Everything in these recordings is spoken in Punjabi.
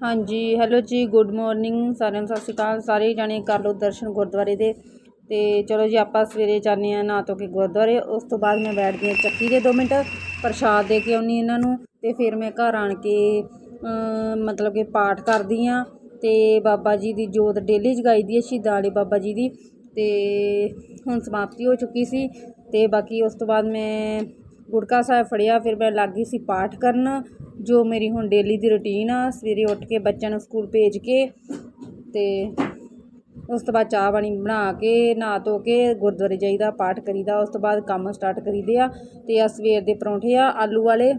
ਹਾਂਜੀ ਹੈਲੋ ਜੀ ਗੁੱਡ ਮਾਰਨਿੰਗ ਸਾਰਿਆਂ ਨੂੰ, ਸਤਿ ਸ਼੍ਰੀ ਅਕਾਲ। ਸਾਰੇ ਜਾਣੇ ਕਰ ਲਓ ਦਰਸ਼ਨ ਗੁਰਦੁਆਰੇ ਦੇ। ਤੇ ਚਲੋ ਜੀ, ਆਪਾਂ ਸਵੇਰੇ ਜਾਂਦੇ ਆ ਨਾ ਧੋ ਕੇ ਗੁਰਦੁਆਰੇ। ਉਸ ਤੋਂ ਬਾਅਦ ਮੈਂ ਬੈਠਦੀ ਹਾਂ ਚੱਕੀ ਦੇ 2 ਮਿੰਟ, ਪ੍ਰਸ਼ਾਦ ਦੇ ਕੇ ਆਉਣੀ ਇਹਨਾਂ ਨੂੰ। ਤੇ ਫਿਰ ਮੈਂ ਘਰ ਆਣ ਕੇ ਮਤਲਬ ਕਿ ਪਾਠ ਕਰਦੀ ਆ ਤੇ ਬਾਬਾ ਜੀ ਦੀ ਜੋਤ ਡੇਲੀ ਜਗਾਈ ਦੀ ਹੈ, ਸ਼ਹੀਦਾਂ ਵਾਲੇ ਬਾਬਾ ਜੀ ਦੀ। ਤੇ ਹੁਣ ਸਮਾਪਤੀ ਹੋ ਚੁੱਕੀ ਸੀ। ਤੇ ਬਾਕੀ ਉਸ ਤੋਂ ਬਾਅਦ ਮੈਂ ਗੁੜਕਾ ਸਾਹਿਬ ਫੜਿਆ, ਫਿਰ ਮੈਂ ਲੱਗ ਗਈ ਸੀ ਪਾਠ ਕਰਨ, ਜੋ ਮੇਰੀ ਹੁਣ ਡੇਲੀ ਦੀ ਰੁਟੀਨ ਆ, ਸਵੇਰੇ ਉੱਠ ਕੇ ਬੱਚਿਆਂ ਨੂੰ ਸਕੂਲ ਭੇਜ ਕੇ ਤੇ ਉਸ ਤੋਂ ਬਾਅਦ ਚਾਹ ਪਾਣੀ ਬਣਾ ਕੇ, ਨਹਾ ਧੋ ਕੇ ਗੁਰਦੁਆਰੇ ਜਾਈਦਾ, ਪਾਠ ਕਰੀਦਾ, ਉਸ ਤੋਂ ਬਾਅਦ ਕੰਮ ਸਟਾਰਟ ਕਰੀਦੇ ਆ ਤੇ ਆ ਸਵੇਰ ਦੇ ਪਰੌਂਠੇ ਆ, ਆਲੂ ਵਾਲੇ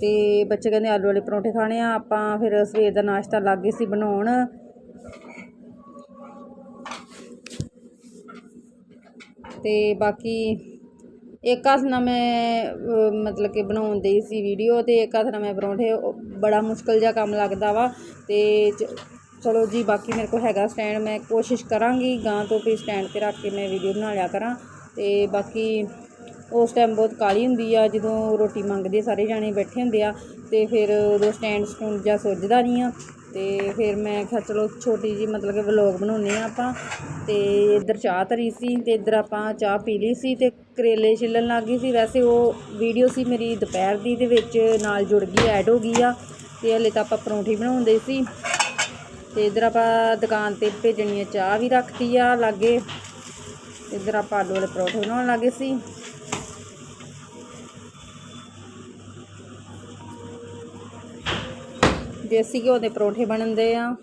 ਤੇ ਬੱਚੇ ਕਹਿੰਦੇ ਆਲੂ ਵਾਲੇ ਪਰੌਂਠੇ ਖਾਣੇ ਆ, ਆਪਾਂ ਫਿਰ ਸਵੇਰ ਦਾ ਨਾਸ਼ਤਾ ਲੱਗ ਗਏ ਸੀ ਬਣਾਉਣ। ਤੇ ਬਾਕੀ ਇੱਕ ਹੱਥ ਨਾਲ ਮੈਂ ਮਤਲਬ ਕਿ ਬਣਾਉਣ ਦੀ ਸੀ ਵੀਡੀਓ ਅਤੇ ਇੱਕ ਹੱਥ ਨਾਲ ਮੈਂ ਪਰੌਂਠੇ ਬੜਾ ਮੁਸ਼ਕਲ ਜਿਹਾ ਕੰਮ ਲੱਗਦਾ ਵਾ ਅਤੇ ਚ- ਚਲੋ ਜੀ ਬਾਕੀ ਮੇਰੇ ਕੋਲ ਹੈਗਾ ਸਟੈਂਡ ਮੈਂ ਕੋਸ਼ਿਸ਼ ਕਰਾਂਗੀ ਗਾਂ ਤੋਂ ਵੀ ਸਟੈਂਡ ਤੇ ਰੱਖ ਕੇ ਮੈਂ ਵੀਡੀਓ ਬਣਾ ਲਿਆ ਕਰਾਂ ਅਤੇ ਬਾਕੀ ਉਸ ਟਾਈਮ ਬਹੁਤ ਕਾਲੀ ਹੁੰਦੀ ਆ, ਜਦੋਂ ਰੋਟੀ ਮੰਗਦੇ ਸਾਰੇ ਜਾਣੇ ਬੈਠੇ ਹੁੰਦੇ ਆ ਅਤੇ ਫਿਰ ਉਦੋਂ ਸਟੈਂਡ ਸਟੂਡ ਜਾਂ ਸੁੱਜਦਾ ਨਹੀਂ ਆ ਅਤੇ ਫਿਰ ਮੈਂ ਕਿਹਾ ਚਲੋ ਛੋਟੀ ਜੀ ਮਤਲਬ ਕਿ ਵਲੋਗ ਬਣਾਉਂਦੇ ਆ ਆਪਾਂ ਅਤੇ ਇੱਧਰ ਚਾਹ ਧਰੀ ਸੀ ਅਤੇ ਇੱਧਰ ਆਪਾਂ ਚਾਹ ਪੀ ਲਈ ਸੀ ਅਤੇ ਕਰੇਲੇ ਛਿੱਲਣ ਲੱਗ ਗਈ ਸੀ। ਵੈਸੇ ਉਹ ਵੀਡੀਓ ਸੀ ਮੇਰੀ ਦੁਪਹਿਰ ਦੀ, ਦੇ ਵਿੱਚ ਨਾਲ ਜੁੜ ਗਈ ਐਡ ਹੋ ਗਈ ਆ। ਤੇ ਹਲੇ ਤਾਂ ਆਪਾਂ ਪਰੌਂਠੀ ਬਣਾਉਂਦੇ ਸੀ। ਤੇ ਇੱਧਰ ਆਪਾਂ ਦੁਕਾਨ ਤੇ ਭੇਜਣੀ ਆ ਚਾਹ ਵੀ ਰੱਖਤੀ ਆ ਲਾਗੇ। ਇੱਧਰ ਆਪਾਂ ਆਲੂ ਵਾਲੇ ਪਰੌਂਠੇ ਬਣਾਉਣ ਲੱਗੇ ਸੀ। ਦੇਸੀ ਘਿਓ ਦੇ ਪਰੌਂਠੇ ਬਣਦੇ ਆ।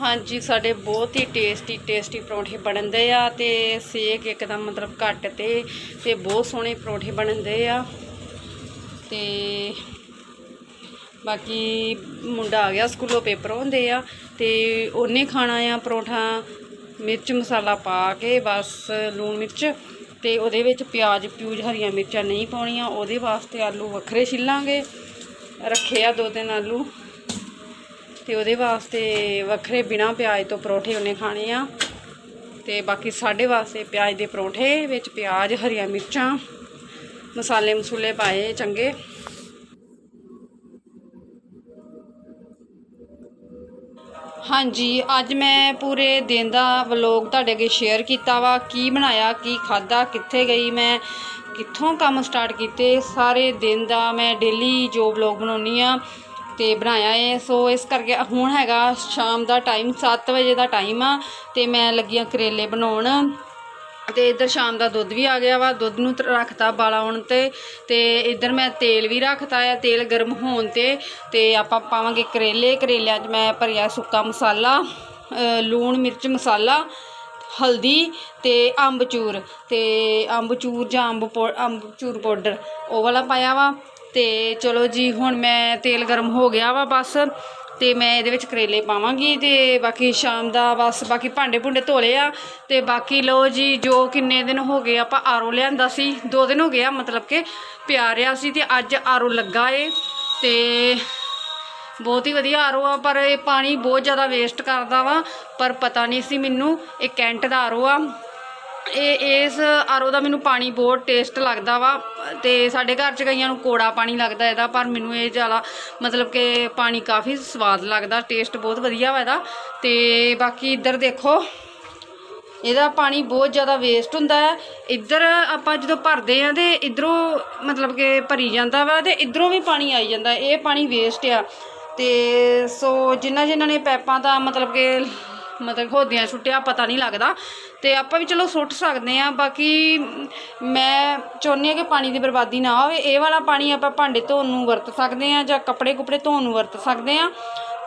ਹਾਂਜੀ, ਸਾਡੇ ਬਹੁਤ ਹੀ ਟੇਸਟੀ ਟੇਸਟੀ ਪਰੌਂਠੇ ਬਣਦੇ ਆ ਤੇ ਸੇਕ ਇੱਕਦਮ ਮਤਲਬ ਘੱਟ ਤੇ ਤੇ ਬਹੁਤ ਸੋਹਣੇ ਪਰੌਂਠੇ ਬਣਦੇ ਆ। ਤੇ ਬਾਕੀ ਮੁੰਡਾ ਆ ਗਿਆ, ਸਕੂਲੋਂ ਪੇਪਰ ਹੁੰਦੇ ਆ ਤੇ ਉਹਨੇ ਖਾਣਾ ਆ ਪਰੌਂਠਾ, ਮਿਰਚ ਮਸਾਲਾ ਪਾ ਕੇ, ਬਸ ਲੂਣ ਮਿਰਚ ਤੇ ਉਹਦੇ ਵਿੱਚ ਪਿਆਜ਼, ਪਿਊਜ਼, ਹਰੀਆਂ ਮਿਰਚਾਂ ਨਹੀਂ ਪਾਉਣੀਆਂ, ਉਹਦੇ ਵਾਸਤੇ ਆਲੂ ਵੱਖਰੇ ਛਿੱਲਾਂਗੇ। ਰੱਖੇ ਆ ਦੋ ਤਿੰਨ ਆਲੂ। ਤੇ ਉਹਦੇ ਵਾਸਤੇ ਵੱਖਰੇ ਬਿਨਾ ਪਿਆਜ਼ ਤੋਂ ਪਰੌਂਠੇ ਉਹਨੇ ਖਾਣੇ ਆ। ਤੇ ਬਾਕੀ ਸਾਡੇ ਵਾਸਤੇ ਪਿਆਜ਼ ਦੇ ਪਰੌਂਠੇ ਵਿੱਚ ਪਿਆਜ਼, ਹਰੀਆਂ ਮਿਰਚਾਂ, ਮਸਾਲੇ ਮਸੂਲੇ ਪਾਏ ਚੰਗੇ। ਹਾਂਜੀ, ਅੱਜ ਮੈਂ ਪੂਰੇ ਦਿਨ ਦਾ ਵਲੋਗ ਤੁਹਾਡੇ ਅੱਗੇ ਸ਼ੇਅਰ ਕੀਤਾ ਵਾ, ਕੀ ਬਣਾਇਆ, ਕੀ ਖਾਦਾ ਕਿੱਥੇ ਗਈ ਮੈਂ, ਕਿੱਥੋਂ ਕੰਮ ਸਟਾਰਟ ਕੀਤੇ, ਸਾਰੇ ਦਿਨ ਦਾ ਮੈਂ ਡੇਲੀ ਜੋ ਵਲੋਗ ਬਣਾਉਣੀ ਆ। ਅਤੇ ਬਣਾਇਆ ਏ। ਸੋ ਇਸ ਕਰਕੇ ਹੁਣ ਹੈਗਾ ਸ਼ਾਮ ਦਾ ਟਾਈਮ, ਸੱਤ ਵਜੇ ਦਾ ਟਾਈਮ ਆ ਅਤੇ ਮੈਂ ਲੱਗੀਆਂ ਕਰੇਲੇ ਬਣਾਉਣ। ਤੇ ਇੱਧਰ ਸ਼ਾਮ ਦਾ ਦੁੱਧ ਵੀ ਆ ਗਿਆ ਵਾ। ਦੁੱਧ ਨੂੰ ਤ- ਰੱਖਤਾ ਬਾਲਾ ਹੁਣ ਤੇ। ਤੇ ਇੱਧਰ ਮੈਂ ਤੇਲ ਵੀ ਰੱਖਤਾ ਆ। ਤੇਲ ਗਰਮ ਹੋਣ ਤੇ। ਤੇ ਆਪਾਂ ਪਾਵਾਂਗੇ ਕਰੇਲੇ। ਕਰੇਲਿਆਂ 'ਚ ਮੈਂ ਭਰਿਆ ਸੁੱਕਾ ਮਸਾਲਾ ਲੂਣ, ਮਿਰਚ, ਮਸਾਲਾ, ਹਲਦੀ ਤੇ ਅੰਬਚੂਰ ਤੇ ਅੰਬਚੂਰ ਜਾਂ ਅੰਬ ਪੌ- ਅੰਬਚੂਰ ਪਾਊਡਰ। ਉਹ ਵਾਲਾ ਪਾਇਆ ਵਾ। ਤੇ ਚਲੋ ਜੀ, ਹੁਣ ਮੈਂ ਤੇਲ ਗਰਮ ਹੋ ਗਿਆ ਵਾ ਬਸ, ਤੇ ਮੈਂ ਇਹਦੇ ਵਿੱਚ ਕਰੇਲੇ ਪਾਵਾਂਗੀ ਤੇ ਬਾਕੀ ਸ਼ਾਮ ਦਾ ਬਸ, ਬਾਕੀ ਭਾਂਡੇ ਭੁੰਡੇ ਧੋਲੇ ਆ ਤੇ ਬਾਕੀ ਲੋ ਜੀ, ਜੋ ਕਿੰਨੇ ਦਿਨ ਹੋ ਗਏ ਆਪਾਂ ਆਰੋ ਲਿਆਂਦਾ ਸੀ, ਦੋ ਦਿਨ ਹੋ ਗਏ ਆ ਮਤਲਬ ਕਿ ਪਿਆ ਰਿਹਾ ਸੀ ਤੇ ਅੱਜ ਆਰੋ ਲੱਗਾ ਏ ਤੇ ਬਹੁਤ ਹੀ ਵਧੀਆ ਆਰੋ ਆ, ਪਰ ਇਹ ਪਾਣੀ ਬਹੁਤ ਜ਼ਿਆਦਾ ਵੇਸਟ ਕਰਦਾ ਵਾ, ਪਰ ਪਤਾ ਨਹੀਂ ਸੀ ਮੈਨੂੰ, ਇਹ ਕੈਂਟ ਦਾ ਆਰੋ ਆ। ਇਹ ਇਸ ਆਰੋ ਦਾ ਮੈਨੂੰ ਪਾਣੀ ਬਹੁਤ ਟੇਸਟ ਲੱਗਦਾ ਵਾ ਤੇ ਸਾਡੇ ਘਰ ਚ ਕਈਆਂ ਨੂੰ ਕੋੜਾ ਪਾਣੀ ਲੱਗਦਾ ਇਹਦਾ, ਪਰ ਮੈਨੂੰ ਇਹ ਜ਼ਿਆਦਾ ਮਤਲਬ ਕਿ ਪਾਣੀ ਕਾਫੀ ਸਵਾਦ ਲੱਗਦਾ ਟੇਸਟ ਬਹੁਤ ਵਧੀਆ ਵਾ ਇਹਦਾ। ਤੇ ਬਾਕੀ ਇੱਧਰ ਦੇਖੋ, ਇਹਦਾ ਪਾਣੀ ਬਹੁਤ ਜ਼ਿਆਦਾ ਵੇਸਟ ਹੁੰਦਾ ਹੈ। ਇੱਧਰ ਆਪਾਂ ਜਦੋਂ ਭਰਦੇ ਆ ਤੇ ਇਧਰੋਂ ਮਤਲਬ ਕਿ ਭਰੀ ਜਾਂਦਾ ਵਾ ਤੇ ਇਧਰੋਂ ਵੀ ਪਾਣੀ ਆਈ ਜਾਂਦਾ, ਇਹ ਪਾਣੀ ਵੇਸਟ ਆ। ਤੇ ਸੋ ਜਿਨ੍ਹਾਂ ਜਿਨ੍ਹਾਂ ਨੇ ਪੈਪਾਂ ਦਾ ਮਤਲਬ ਕਿ ਮਤਲਬ ਹੋਦਿਆਂ ਛੁੱਟਿਆ ਪਤਾ ਨਹੀਂ ਲੱਗਦਾ। ਤੇ ਆਪਾਂ ਵੀ ਚਲੋ ਸੁੱਟ ਸਕਦੇ ਆ ਬਾਕੀ ਮੈਂ ਚਾਹੁੰਦੀ ਆ ਕਿ ਪਾਣੀ ਦੀ ਬਰਬਾਦੀ ਨਾ ਹੋਵੇ। ਇਹ ਵਾਲਾ ਪਾਣੀ ਆਪਾਂ ਭਾਂਡੇ ਧੋਣ ਨੂੰ ਵਰਤ ਸਕਦੇ ਆ ਜਾਂ ਕੱਪੜੇ ਕੁਪੜੇ ਧੋਣ ਨੂੰ ਵਰਤ ਸਕਦੇ ਆ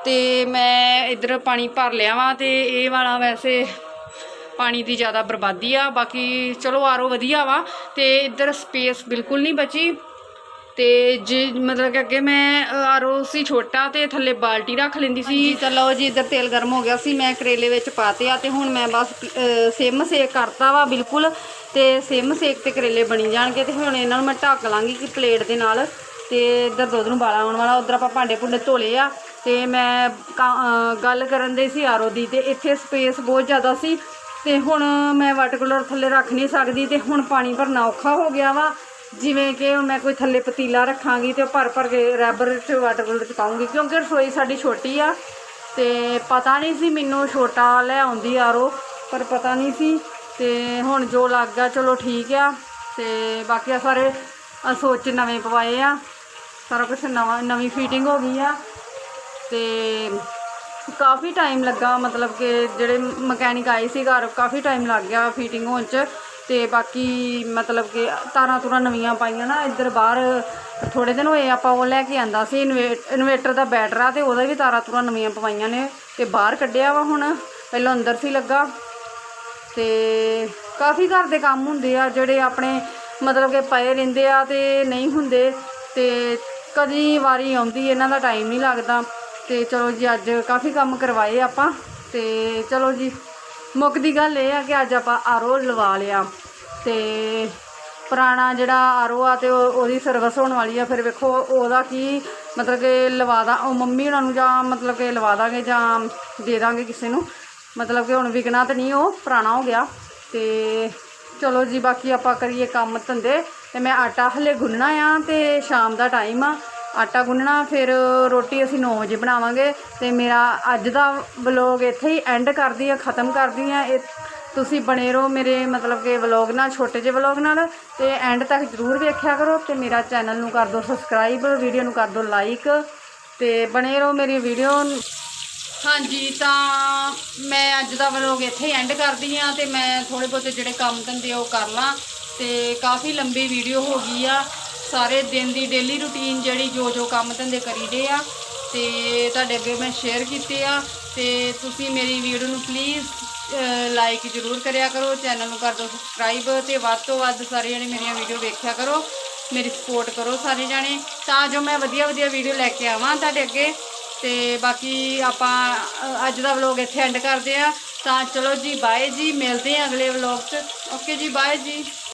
ਤੇ ਮੈਂ ਇਧਰ ਪਾਣੀ ਭਰ ਲਿਆ ਵਾਂ ਤੇ ਇਹ ਵਾਲਾ ਵੈਸੇ ਪਾਣੀ ਦੀ ਜ਼ਿਆਦਾ ਬਰਬਾਦੀ ਆ। ਬਾਕੀ ਚਲੋ ਆਰੋ ਵਧੀਆ ਵਾ। ਤੇ ਇੱਧਰ ਸਪੇਸ ਬਿਲਕੁਲ ਨਹੀਂ ਬਚੀ। ਤੇ ਜੇ ਮਤਲਬ ਕਿ ਅੱਗੇ ਮੈਂ ਆਰੋ ਸੀ ਛੋਟਾ ਤੇ ਥੱਲੇ ਬਾਲਟੀ ਰੱਖ ਲੈਂਦੀ ਸੀ। ਤਾਂ ਲਓ ਜੀ, ਇੱਧਰ ਤੇਲ ਗਰਮ ਹੋ ਗਿਆ ਸੀ, ਮੈਂ ਕਰੇਲੇ ਵਿੱਚ ਪਾਤੇ ਆ ਤੇ ਹੁਣ ਮੈਂ ਬਸ ਸਿਮ ਸੇਕ ਕਰਤਾ ਵਾ ਬਿਲਕੁਲ, ਤੇ ਸਿਮ ਸੇਕ ਤੇ ਕਰੇਲੇ ਬਣੀ ਜਾਣਗੇ ਤੇ ਹੁਣ ਇਹਨਾਂ ਨੂੰ ਮੈਂ ਢੱਕ ਲਾਂਗੀ ਕਿ ਪਲੇਟ ਦੇ ਨਾਲ। ਤੇ ਇੱਧਰ ਦੁੱਧ ਨੂੰ ਬਾਲਾ ਆਉਣ ਵਾਲਾ, ਉਧਰ ਆਪਾਂ ਭਾਂਡੇ ਭੁੰਡੇ ਧੋਲੇ ਆ। ਤੇ ਮੈਂ ਕਾ- ਗੱਲ ਕਰਨ ਦੇ ਸੀ ਆਰੋ ਦੀ ਤੇ ਇੱਥੇ ਸਪੇਸ ਬਹੁਤ ਜ਼ਿਆਦਾ ਸੀ। ਤੇ ਹੁਣ ਮੈਂ ਵਾਟਰ ਕੂਲਰ ਥੱਲੇ ਰੱਖ ਨਹੀਂ ਸਕਦੀ ਤੇ ਹੁਣ ਪਾਣੀ ਭਰਨਾ ਔਖਾ ਹੋ ਗਿਆ ਵਾ। ਜਿਵੇਂ ਕਿ ਹੁਣ ਮੈਂ ਕੋਈ ਥੱਲੇ ਪਤੀਲਾ ਰੱਖਾਂਗੀ ਤੇ ਉਹ ਭਰ ਭਰ ਕੇ ਰੈਬਰ ਚ ਵਾਟਰ ਕੂਲਰ ਚ ਪਾਉਂਗੀ, ਕਿਉਂਕਿ ਰਸੋਈ ਸਾਡੀ ਛੋਟੀ ਆ ਤੇ ਪਤਾ ਨਹੀਂ ਸੀ ਮੈਨੂੰ ਛੋਟਾ ਲੈ ਆਉਂਦੀ ਆਰੋ ਪਰ ਪਤਾ ਨਹੀਂ ਸੀ ਤੇ ਹੁਣ ਜੋ ਲੱਗ ਗਿਆ ਚਲੋ ਠੀਕ ਆ ਤੇ ਬਾਕੀ ਆ ਸਾਰੇ ਆ ਸੋਚ ਨਵੇਂ ਪਵਾਏ ਆ, ਸਾਰਾ ਕੁਝ ਨਵਾਂ, ਨਵੀਂ ਫਿਟਿੰਗ ਹੋ ਗਈ ਆ ਤੇ ਕਾਫੀ ਟਾਈਮ ਲੱਗਾ, ਮਤਲਬ ਕਿ ਜਿਹੜੇ ਮਕੈਨਿਕ ਆਏ ਸੀ ਘਰ, ਕਾਫੀ ਟਾਈਮ ਲੱਗ ਗਿਆ ਫਿਟਿੰਗ ਹੋਣ ਚ ਤੇ ਬਾਕੀ ਮਤਲਬ ਕਿ ਤਾਰਾਂ ਤੁਰਾਂ ਨਵੀਆਂ ਪਾਈਆਂ ਨਾ, ਇੱਧਰ ਬਾਹਰ ਥੋੜੇ ਦਿਨ ਹੋਏ ਆਪਾਂ ਉਹ ਲੈ ਕੇ ਆਂਦਾ ਸੀ, ਇਨਵੇ- ਇਨਵੇਟਰ ਦਾ ਬੈਟਰ ਆ ਤੇ ਉਹਦਾ ਵੀ ਤਾਰਾਂ ਤੁਰਾਂ ਨਵੀਆਂ ਪਵਾਈਆਂ ਨੇ ਤੇ ਬਾਹਰ ਕੱਢਿਆ ਵਾ ਹੁਣ, ਪਹਿਲਾਂ ਅੰਦਰ ਸੀ ਲੱਗਾ। ਤੇ ਕਾਫੀ ਘਰ ਦੇ ਕੰਮ ਹੁੰਦੇ ਆ, ਜਿਹੜੇ ਆਪਣੇ ਮਤਲਬ ਕਿ ਪਏ ਰਹਿੰਦੇ ਆ ਤੇ ਨਹੀਂ ਹੁੰਦੇ ਤੇ ਕਦੀ ਵਾਰੀ ਆਉਂਦੀ, ਇਹਨਾਂ ਦਾ ਟਾਈਮ ਨਹੀਂ ਲੱਗਦਾ। ਤੇ ਚਲੋ ਜੀ, ਅੱਜ ਕਾਫੀ ਕੰਮ ਕਰਵਾਏ ਆਪਾਂ ਤੇ ਚਲੋ ਜੀ। ਮੁੱਕ ਦੀ ਗੱਲ ਇਹ ਆ ਕਿ ਅੱਜ ਆਪਾਂ ਆਰੋ ਲਵਾ ਲਿਆ ਤੇ ਪੁਰਾਣਾ ਜਿਹੜਾ ਆਰੋ ਆ ਤੇ ਉਹ- ਉਹਦੀ ਸਰਵਿਸ ਹੋਣ ਵਾਲੀ ਆ, ਫਿਰ ਵੇਖੋ ਉਹਦਾ ਕੀ ਮਤਲਬ ਕਿ ਲਵਾ ਦਾ ਉਹ ਮੰਮੀ ਉਹਨਾਂ ਨੂੰ ਜਾਂ ਮਤਲਬ ਕਿ ਲਵਾ ਦਾਂਗੇ ਜਾਂ ਦੇ ਦਾਂਗੇ ਕਿਸੇ ਨੂੰ। ਮਤਲਬ ਕਿ ਹੁਣ ਵਿਕਣਾ ਤਾਂ ਨਹੀਂ, ਉਹ ਪੁਰਾਣਾ ਹੋ ਗਿਆ। ਤੇ ਚਲੋ ਜੀ, ਬਾਕੀ ਆਪਾਂ ਕਰੀਏ ਕੰਮ ਧੰਦੇ ਤੇ ਮੈਂ ਆਟਾ ਹਲੇ ਗੁੰਨਣਾ ਆ ਤੇ ਸ਼ਾਮ ਦਾ ਟਾਈਮ ਆ। ਆਟਾ ਗੁੰਨਣਾ, ਫਿਰ ਰੋਟੀ ਅਸੀਂ 9 ਵਜੇ ਬਣਾਵਾਂਗੇ ਤੇ ਮੇਰਾ ਅੱਜ ਦਾ ਵਲੋਗ ਇੱਥੇ ਹੀ ਐਂਡ ਕਰਦੀ ਆ ਖਤਮ ਕਰਦੀ ਆ ਇਹ ਤੁਸੀਂ ਬਣੇ ਰਹੋ ਮੇਰੇ ਮਤਲਬ ਕਿ ਵਲੋਗ ਨਾਲ, ਛੋਟੇ ਜਿਹੇ ਵਲੋਗ ਨਾਲ ਤੇ ਐਂਡ ਤੱਕ ਜ਼ਰੂਰ ਵੇਖਿਆ ਕਰੋ ਤੇ ਮੇਰਾ ਚੈਨਲ ਨੂੰ ਕਰ ਦਿਓ ਸਬਸਕ੍ਰਾਈਬ ਵੀਡੀਓ ਨੂੰ ਕਰ ਦਿਓ ਲਾਈਕ ਤੇ ਬਣੇ ਰਹੋ ਮੇਰੀ ਵੀਡੀਓ ਹਾਂਜੀ, ਤਾਂ ਮੈਂ ਅੱਜ ਦਾ ਵਲੋਗ ਇੱਥੇ ਹੀ ਐਂਡ ਕਰਦੀ ਆ ਤੇ ਮੈਂ ਥੋੜੇ ਬਹੁਤੇ ਜਿਹੜੇ ਕੰਮ ਧੰਦੇ ਉਹ ਕਰ ਲਾਂ ਤੇ ਕਾਫੀ ਲੰਬੀ ਵੀਡੀਓ ਹੋ ਗਈ ਆ। ਸਾਰੇ ਦਿਨ ਦੀ ਡੇਲੀ ਰੁਟੀਨ ਜਿਹੜੀ ਜੋ ਜੋ ਕੰਮ ਧੰਦੇ ਕਰੀਦੇ ਆ ਤੇ ਤੁਹਾਡੇ ਅੱਗੇ ਮੈਂ ਸ਼ੇਅਰ ਕੀਤੇ ਆ ਤੇ ਤੁਸੀਂ ਮੇਰੀ ਵੀਡੀਓ ਨੂੰ ਪਲੀਜ਼ ਲਾਈਕ ਜ਼ਰੂਰ ਕਰਿਆ ਕਰੋ ਚੈਨਲ ਨੂੰ ਕਰ ਦਿਓ ਸਬਸਕ੍ਰਾਈਬ ਤੇ ਵੱਧ ਤੋਂ ਵੱਧ ਸਾਰੇ ਜਣੇ ਮੇਰੀਆਂ ਵੀਡੀਓ ਵੇਖਿਆ ਕਰੋ, ਮੇਰੀ ਸਪੋਰਟ ਕਰੋ ਸਾਰੇ ਜਾਣੇ ਤਾਂ ਜੋ ਮੈਂ ਵਧੀਆ ਵਧੀਆ ਵੀਡੀਓ ਲੈ ਕੇ ਆਵਾਂ ਤੁਹਾਡੇ ਅੱਗੇ ਤੇ ਬਾਕੀ ਆਪਾਂ ਅੱਜ ਦਾ ਵਲੋਗ ਇੱਥੇ ਐਂਡ ਕਰਦੇ ਆ ਤਾਂ ਚਲੋ ਜੀ ਬਾਏ ਜੀ, ਮਿਲਦੇ ਆ ਅਗਲੇ ਵਲੋਗ 'ਚ। ਓਕੇ ਜੀ ਬਾਏ ਜੀ।